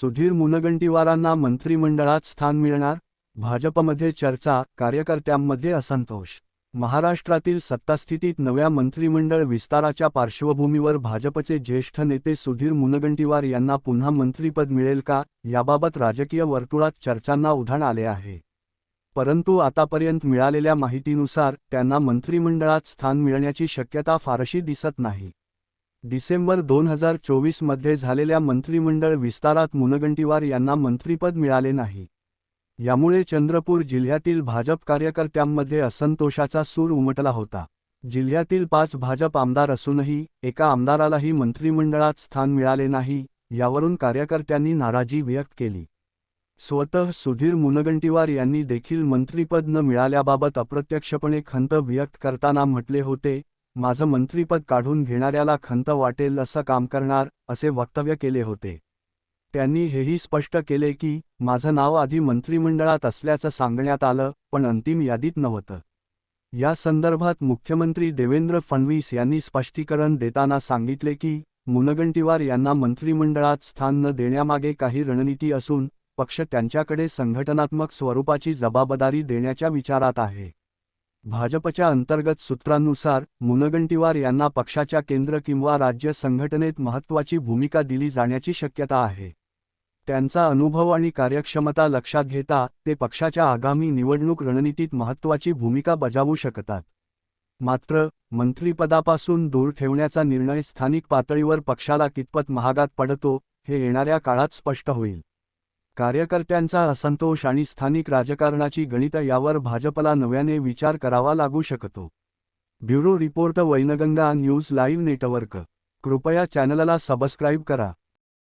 सुधीर मुनगंटीवारांना मंत्रिमंडळात स्थान मिळणार? भाजपमध्ये चर्चा कार्यकर्त्यांमध्ये असंतोष. महाराष्ट्रातील सत्तास्थितीत नव्या मंत्रिमंडळ विस्ताराच्या पार्श्वभूमीवर भाजपचे ज्येष्ठ नेते सुधीर मुनगंटीवार यांना पुन्हा मंत्रिपद मिळेल का? याबाबत राजकीय वर्तुळात चर्चांना उधाण आले आहे. परंतु आतापर्यंत मिळालेल्या माहितीनुसार त्यांना मंत्रिमंडळात स्थान मिळण्याची शक्यता फारशी दिसत नाही. डिसेंबर दोन हजार चोवीसमध्ये झालेल्या मंत्रिमंडळ विस्तारात मुनगंटीवार यांना मंत्रिपद मिळाले नाही. यामुळे चंद्रपूर जिल्ह्यातील भाजप कार्यकर्त्यांमध्ये असंतोषाचा सूर उमटला होता. जिल्ह्यातील पाच भाजप आमदार असूनही एका आमदारालाही मंत्रिमंडळात स्थान मिळाले नाही यावरून कार्यकर्त्यांनी नाराजी व्यक्त केली. स्वतः सुधीर मुनगंटीवार यांनी देखील मंत्रिपद न मिळाल्याबाबत अप्रत्यक्षपणे खंत व्यक्त करताना म्हटले होते माझं मंत्रीपद काढून घेणाऱ्याला खंत वाटेल असं काम करणार असे वक्तव्य केले होते. त्यांनी हेही स्पष्ट केले की माझं नाव आधी मंत्रिमंडळात असल्याचं सांगण्यात आलं पण अंतिम यादीत नव्हतं. या संदर्भात मुख्यमंत्री देवेंद्र फडणवीस यांनी स्पष्टीकरण देताना सांगितले की मुनगंटीवार यांना मंत्रिमंडळात स्थान न देण्यामागे काही रणनीती असून पक्ष त्यांच्याकडे संघटनात्मक स्वरूपाची जबाबदारी देण्याच्या विचारात आहे. भाजपच्या अंतर्गत सूत्रांनुसार मुनगंटीवार यांना पक्षाच्या केंद्र किंवा राज्य संघटनेत महत्त्वाची भूमिका दिली जाण्याची शक्यता आहे. त्यांचा अनुभव आणि कार्यक्षमता लक्षात घेता ते पक्षाच्या आगामी निवडणूक रणनीतीत महत्त्वाची भूमिका बजावू शकतात. मात्र मंत्रिपदापासून दूर ठेवण्याचा निर्णय स्थानिक पातळीवर पक्षाला कितपत महागात पडतो हे येणाऱ्या काळात स्पष्ट होईल. कार्यकर्त्यांचा असंतोष आणि स्थानिक राजकारणाची गणित यावर भाजपला नव्याने विचार करावा लागू शकतो. Bureau report Wainganga news live network. कृपया चॅनलला सबस्क्राईब करा.